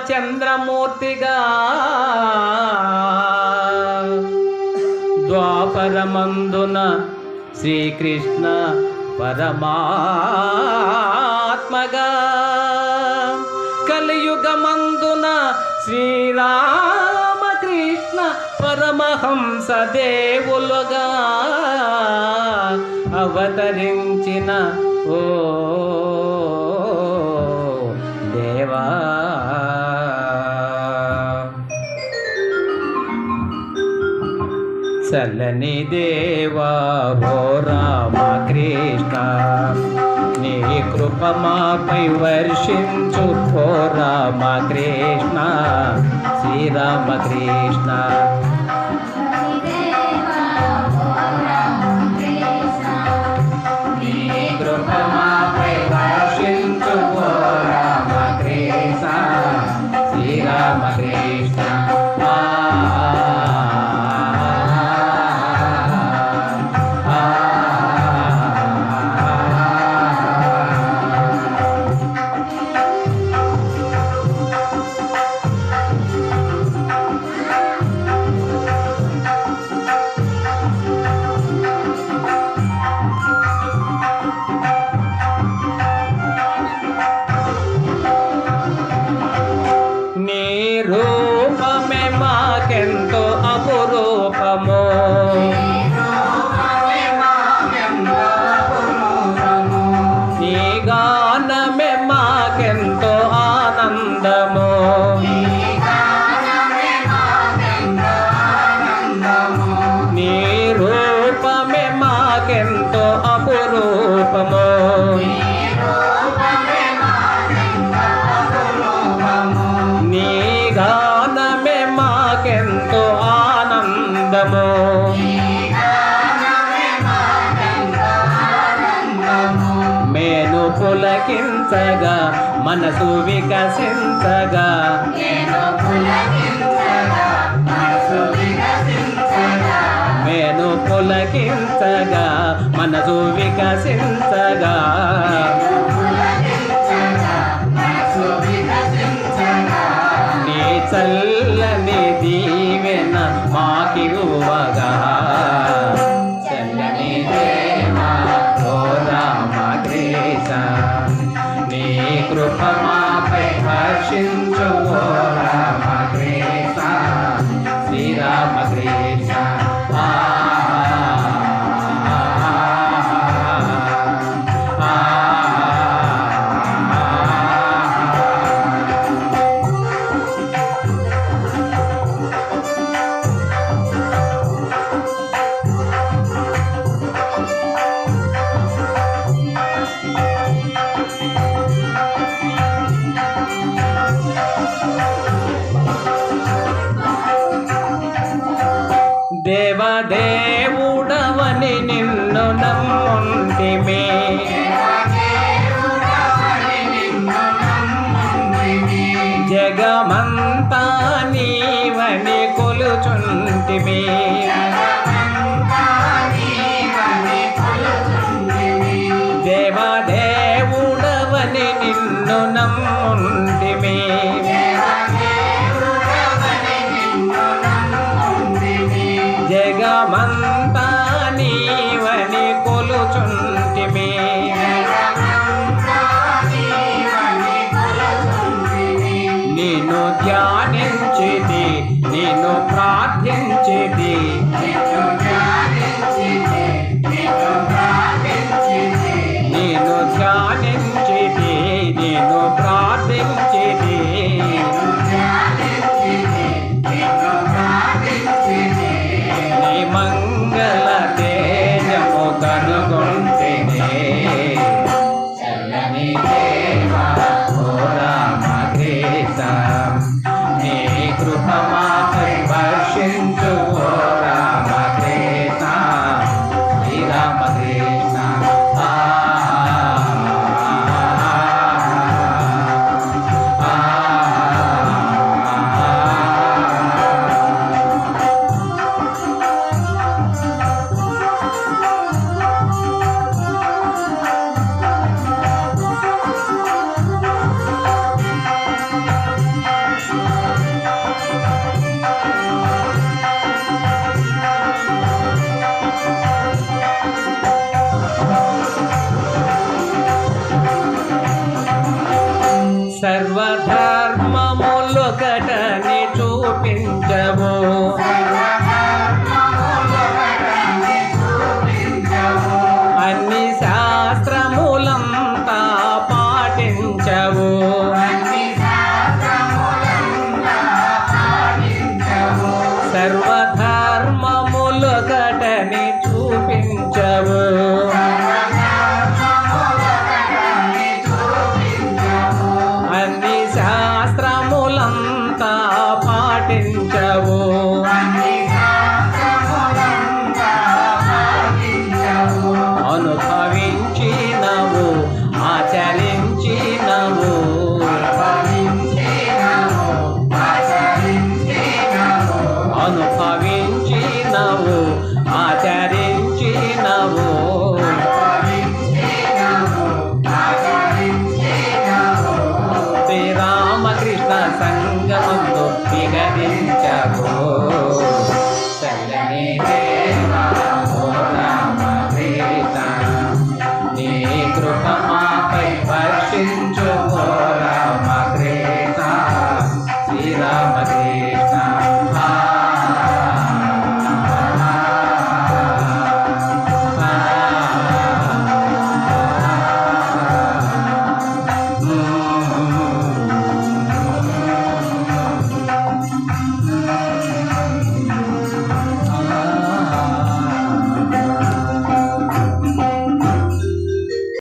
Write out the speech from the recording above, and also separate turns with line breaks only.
శ్రీరామచంద్రమూర్తిగా ద్వాపరమందున శ్రీకృష్ణ పరమాత్మగా కలియుగమందున శ్రీరామకృష్ణ పరమహంస దేవులుగా అవతరించిన ఓ దేవా చల్లని దేవా ఓ రామ కృష్ణ నీ కృప మాపై వర్షించు ఓ రామ కృష్ణ. పులకించగా మనసు వికసించగా. మేను పులకించగా మనసు వికసించగా. నీ చల్లని దీవెన మాకివ్వగా. జగమంతా నీవని కొలుచుంటిమే. దేవదేవుడవని నిన్ను నమ్ముంటిమే సర్వధర్మములొకటని చూపించవు అనుభవించినవు ఆచరించినవు. శ్రీరామకృష్ణ సంగమందు విహరించవు